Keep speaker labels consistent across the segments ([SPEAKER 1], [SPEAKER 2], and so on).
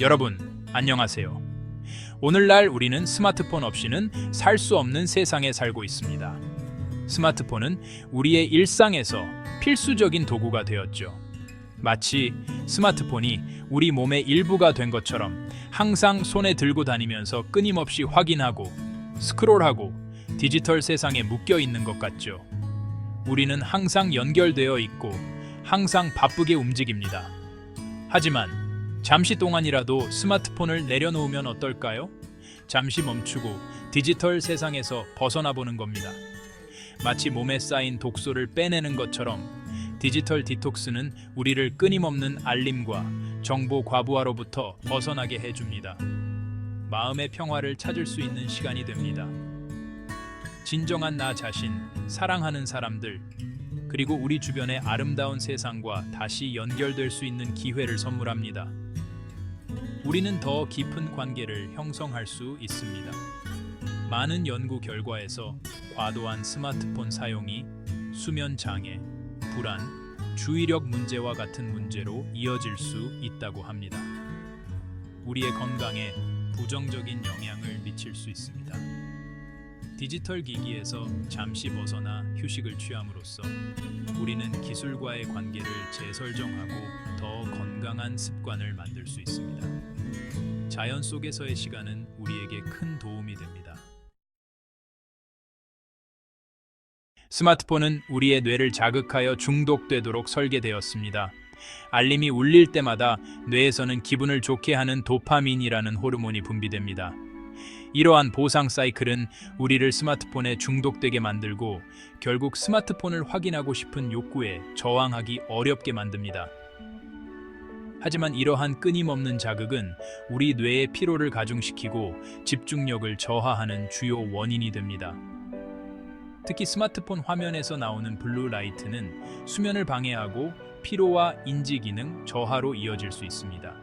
[SPEAKER 1] 여러분, 안녕하세요. 오늘날 우리는 스마트폰 없이는 살 수 없는 세상에 살고 있습니다. 스마트폰은 우리의 일상에서 필수적인 도구가 되었죠. 마치 스마트폰이 우리 몸의 일부가 된 것처럼 항상 손에 들고 다니면서 끊임없이 확인하고 스크롤하고 디지털 세상에 묶여 있는 것 같죠. 우리는 항상 연결되어 있고 항상 바쁘게 움직입니다. 하지만 잠시 동안이라도 스마트폰을 내려놓으면 어떨까요? 잠시 멈추고 디지털 세상에서 벗어나 보는 겁니다. 마치 몸에 쌓인 독소를 빼내는 것처럼 디지털 디톡스는 우리를 끊임없는 알림과 정보 과부하로부터 벗어나게 해줍니다. 마음의 평화를 찾을 수 있는 시간이 됩니다. 진정한 나 자신, 사랑하는 사람들, 그리고 우리 주변의 아름다운 세상과 다시 연결될 수 있는 기회를 선물합니다. 우리는 더 깊은 관계를 형성할 수 있습니다. 많은 연구 결과에서 과도한 스마트폰 사용이 수면 장애, 불안, 주의력 문제와 같은 문제로 이어질 수 있다고 합니다. 우리의 건강에 부정적인 영향을 미칠 수 있습니다. 디지털 기기에서 잠시 벗어나 휴식을 취함으로써 우리는 기술과의 관계를 재설정하고 더 건강한 습관을 만들 수 있습니다. 자연 속에서의 시간은 우리에게 큰 도움이 됩니다. 스마트폰은 우리의 뇌를 자극하여 중독되도록 설계되었습니다. 알림이 울릴 때마다 뇌에서는 기분을 좋게 하는 도파민이라는 호르몬이 분비됩니다. 이러한 보상 사이클은 우리를 스마트폰에 중독되게 만들고 결국 스마트폰을 확인하고 싶은 욕구에 저항하기 어렵게 만듭니다. 하지만 이러한 끊임없는 자극은 우리 뇌의 피로를 가중시키고 집중력을 저하하는 주요 원인이 됩니다. 특히 스마트폰 화면에서 나오는 블루 라이트는 수면을 방해하고 피로와 인지 기능 저하로 이어질 수 있습니다.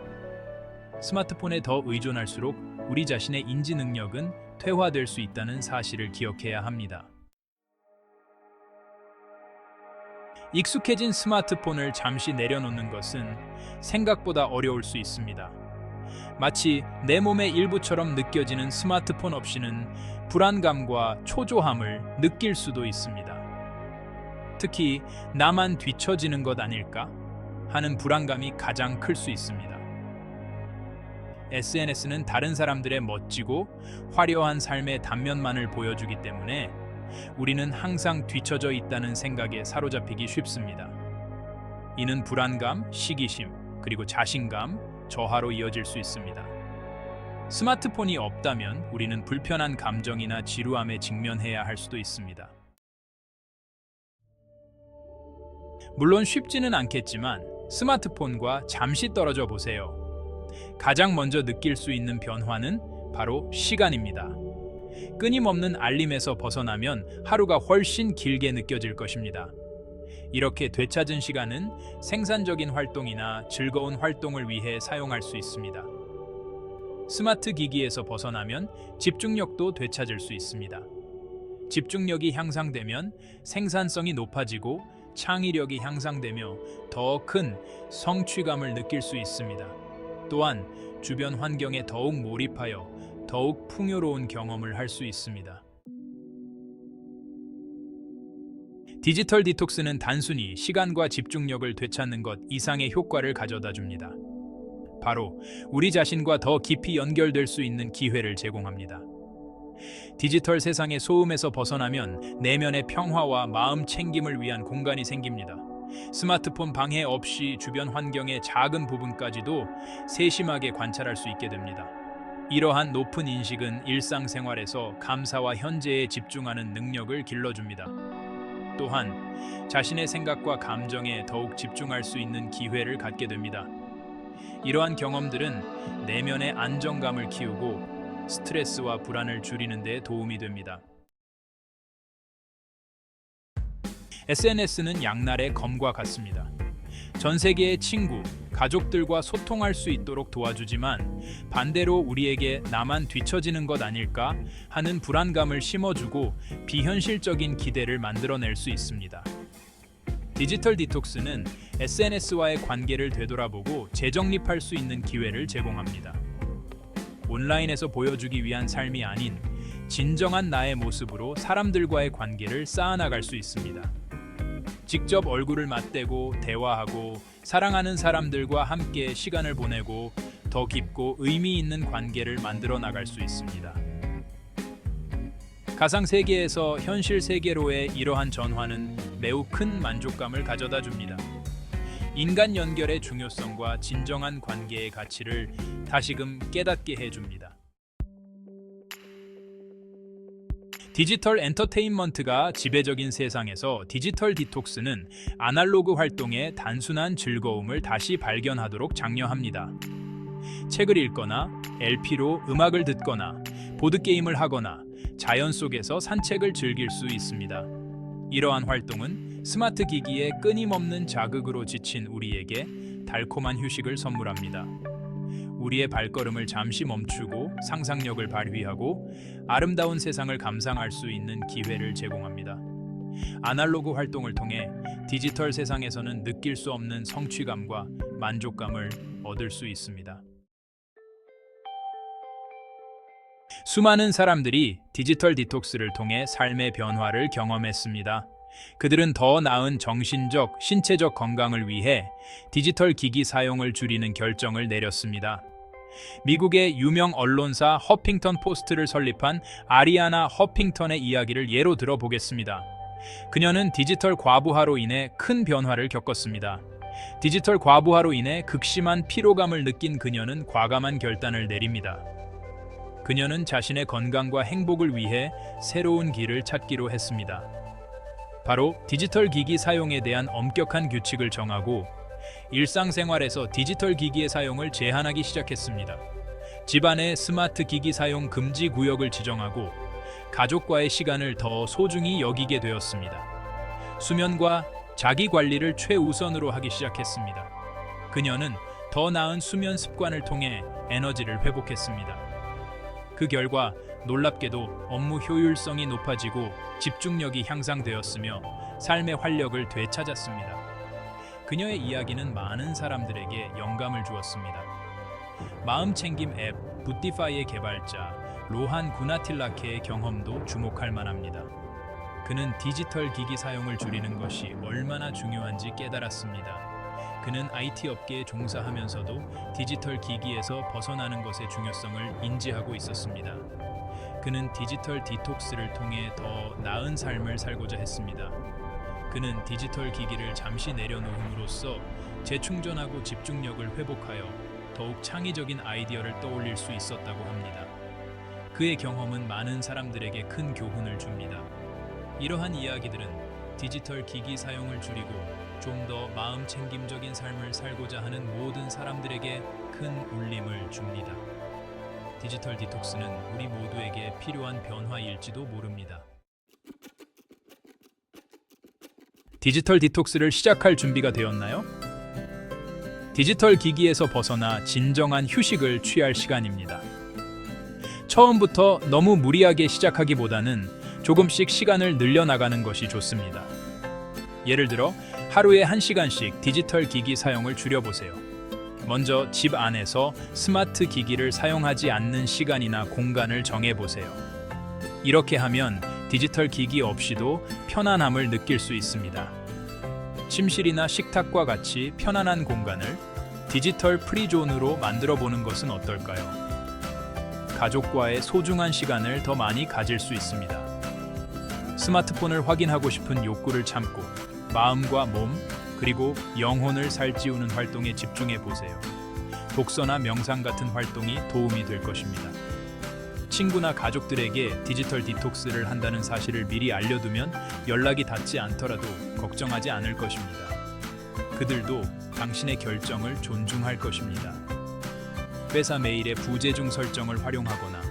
[SPEAKER 1] 스마트폰에 더 의존할수록 우리 자신의 인지 능력은 퇴화될 수 있다는 사실을 기억해야 합니다. 익숙해진 스마트폰을 잠시 내려놓는 것은 생각보다 어려울 수 있습니다. 마치 내 몸의 일부처럼 느껴지는 스마트폰 없이는 불안감과 초조함을 느낄 수도 있습니다. 특히 나만 뒤처지는 것 아닐까 하는 불안감이 가장 클 수 있습니다. SNS는 다른 사람들의 멋지고 화려한 삶의 단면만을 보여주기 때문에 우리는 항상 뒤처져 있다는 생각에 사로잡히기 쉽습니다. 이는 불안감, 시기심, 그리고 자신감, 저하로 이어질 수 있습니다. 스마트폰이 없다면 우리는 불편한 감정이나 지루함에 직면해야 할 수도 있습니다. 물론 쉽지는 않겠지만 스마트폰과 잠시 떨어져 보세요. 가장 먼저 느낄 수 있는 변화는 바로 시간입니다. 끊임없는 알림에서 벗어나면 하루가 훨씬 길게 느껴질 것입니다. 이렇게 되찾은 시간은 생산적인 활동이나 즐거운 활동을 위해 사용할 수 있습니다. 스마트 기기에서 벗어나면 집중력도 되찾을 수 있습니다. 집중력이 향상되면 생산성이 높아지고 창의력이 향상되며 더 큰 성취감을 느낄 수 있습니다. 또한 주변 환경에 더욱 몰입하여 더욱 풍요로운 경험을 할 수 있습니다. 디지털 디톡스는 단순히 시간과 집중력을 되찾는 것 이상의 효과를 가져다 줍니다. 바로 우리 자신과 더 깊이 연결될 수 있는 기회를 제공합니다. 디지털 세상의 소음에서 벗어나면 내면의 평화와 마음 챙김을 위한 공간이 생깁니다. 스마트폰 방해 없이 주변 환경의 작은 부분까지도 세심하게 관찰할 수 있게 됩니다. 이러한 높은 인식은 일상생활에서 감사와 현재에 집중하는 능력을 길러줍니다. 또한 자신의 생각과 감정에 더욱 집중할 수 있는 기회를 갖게 됩니다. 이러한 경험들은 내면의 안정감을 키우고 스트레스와 불안을 줄이는 데 도움이 됩니다. SNS는 양날의 검과 같습니다. 전 세계의 친구, 가족들과 소통할 수 있도록 도와주지만 반대로 우리에게 나만 뒤처지는 것 아닐까 하는 불안감을 심어주고 비현실적인 기대를 만들어낼 수 있습니다. 디지털 디톡스는 SNS와의 관계를 되돌아보고 재정립할 수 있는 기회를 제공합니다. 온라인에서 보여주기 위한 삶이 아닌 진정한 나의 모습으로 사람들과의 관계를 쌓아나갈 수 있습니다. 직접 얼굴을 맞대고 대화하고 사랑하는 사람들과 함께 시간을 보내고 더 깊고 의미 있는 관계를 만들어 나갈 수 있습니다. 가상 세계에서 현실 세계로의 이러한 전환은 매우 큰 만족감을 가져다 줍니다. 인간 연결의 중요성과 진정한 관계의 가치를 다시금 깨닫게 해줍니다. 디지털 엔터테인먼트가 지배적인 세상에서 디지털 디톡스는 아날로그 활동의 단순한 즐거움을 다시 발견하도록 장려합니다. 책을 읽거나 LP로 음악을 듣거나 보드게임을 하거나 자연 속에서 산책을 즐길 수 있습니다. 이러한 활동은 스마트 기기의 끊임없는 자극으로 지친 우리에게 달콤한 휴식을 선물합니다. 우리의 발걸음을 잠시 멈추고 상상력을 발휘하고 아름다운 세상을 감상할 수 있는 기회를 제공합니다. 아날로그 활동을 통해 디지털 세상에서는 느낄 수 없는 성취감과 만족감을 얻을 수 있습니다. 수많은 사람들이 디지털 디톡스를 통해 삶의 변화를 경험했습니다. 그들은 더 나은 정신적, 신체적 건강을 위해 디지털 기기 사용을 줄이는 결정을 내렸습니다. 미국의 유명 언론사 허핑턴 포스트를 설립한 아리아나 허핑턴의 이야기를 예로 들어보겠습니다. 그녀는 디지털 과부하로 인해 큰 변화를 겪었습니다. 디지털 과부하로 인해 극심한 피로감을 느낀 그녀는 과감한 결단을 내립니다. 그녀는 자신의 건강과 행복을 위해 새로운 길을 찾기로 했습니다. 바로 디지털 기기 사용에 대한 엄격한 규칙을 정하고 일상생활에서 디지털 기기의 사용을 제한하기 시작했습니다. 집안의 스마트 기기 사용 금지 구역을 지정하고 가족과의 시간을 더 소중히 여기게 되었습니다. 수면과 자기 관리를 최우선으로 하기 시작했습니다. 그녀는 더 나은 수면 습관을 통해 에너지를 회복했습니다. 그 결과 놀랍게도 업무 효율성이 높아지고 집중력이 향상되었으며 삶의 활력을 되찾았습니다. 그녀의 이야기는 많은 사람들에게 영감을 주었습니다. 마음 챙김 앱 부티파이의 개발자 로한 구나틸라케의 경험도 주목할 만합니다. 그는 디지털 기기 사용을 줄이는 것이 얼마나 중요한지 깨달았습니다. 그는 IT 업계에 종사하면서도 디지털 기기에서 벗어나는 것의 중요성을 인지하고 있었습니다. 그는 디지털 디톡스를 통해 더 나은 삶을 살고자 했습니다. 그는 디지털 기기를 잠시 내려놓음으로써 재충전하고 집중력을 회복하여 더욱 창의적인 아이디어를 떠올릴 수 있었다고 합니다. 그의 경험은 많은 사람들에게 큰 교훈을 줍니다. 이러한 이야기들은 디지털 기기 사용을 줄이고 좀 더 마음 챙김적인 삶을 살고자 하는 모든 사람들에게 큰 울림을 줍니다. 디지털 디톡스는 우리 모두에게 필요한 변화일지도 모릅니다. 디지털 디톡스를 시작할 준비가 되었나요? 디지털 기기에서 벗어나 진정한 휴식을 취할 시간입니다. 처음부터 너무 무리하게 시작하기보다는 조금씩 시간을 늘려나가는 것이 좋습니다. 예를 들어 하루에 1시간씩 디지털 기기 사용을 줄여보세요. 먼저 집 안에서 스마트 기기를 사용하지 않는 시간이나 공간을 정해보세요. 이렇게 하면 디지털 기기 없이도 편안함을 느낄 수 있습니다. 침실이나 식탁과 같이 편안한 공간을 디지털 프리존으로 만들어 보는 것은 어떨까요? 가족과의 소중한 시간을 더 많이 가질 수 있습니다. 스마트폰을 확인하고 싶은 욕구를 참고 마음과 몸 그리고 영혼을 살찌우는 활동에 집중해 보세요. 독서나 명상 같은 활동이 도움이 될 것입니다. 친구나 가족들에게 디지털 디톡스를 한다는 사실을 미리 알려두면 연락이 닿지 않더라도 걱정하지 않을 것입니다. 그들도 당신의 결정을 존중할 것입니다. 회사 메일의 부재중 설정을 활용하거나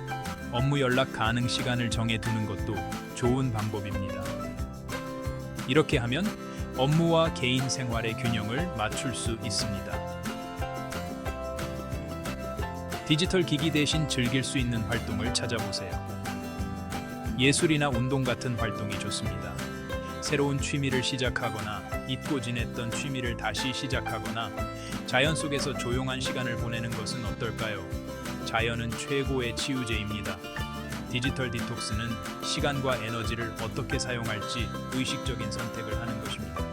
[SPEAKER 1] 업무 연락 가능 시간을 정해 두는 것도 좋은 방법입니다. 이렇게 하면 업무와 개인 생활의 균형을 맞출 수 있습니다. 디지털 기기 대신 즐길 수 있는 활동을 찾아보세요. 예술이나 운동 같은 활동이 좋습니다. 새로운 취미를 시작하거나 잊고 지냈던 취미를 다시 시작하거나 자연 속에서 조용한 시간을 보내는 것은 어떨까요? 자연은 최고의 치유제입니다. 디지털 디톡스는 시간과 에너지를 어떻게 사용할지 의식적인 선택을 하는 것입니다.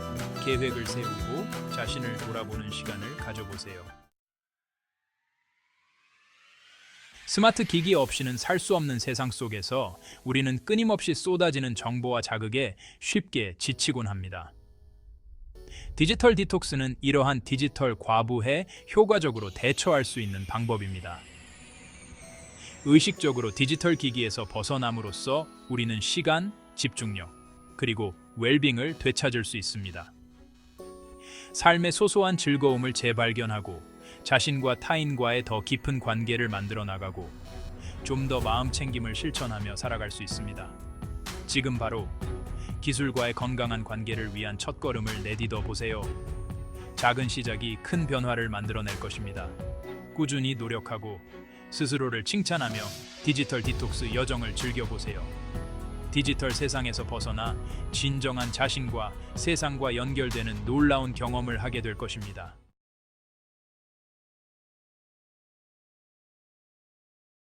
[SPEAKER 1] 계획을 세우고 자신을 돌아보는 시간을 가져보세요. 스마트 기기 없이는 살 수 없는 세상 속에서 우리는 끊임없이 쏟아지는 정보와 자극에 쉽게 지치곤 합니다. 디지털 디톡스는 이러한 디지털 과부에 효과적으로 대처할 수 있는 방법입니다. 의식적으로 디지털 기기에서 벗어남으로써 우리는 시간, 집중력, 그리고 웰빙을 되찾을 수 있습니다. 삶의 소소한 즐거움을 재발견하고 자신과 타인과의 더 깊은 관계를 만들어 나가고 좀 더 마음 챙김을 실천하며 살아갈 수 있습니다. 지금 바로 기술과의 건강한 관계를 위한 첫걸음을 내디뎌 보세요. 작은 시작이 큰 변화를 만들어낼 것입니다. 꾸준히 노력하고 스스로를 칭찬하며 디지털 디톡스 여정을 즐겨보세요. 디지털 세상에서 벗어나 진정한 자신과 세상과 연결되는 놀라운 경험을 하게 될 것입니다.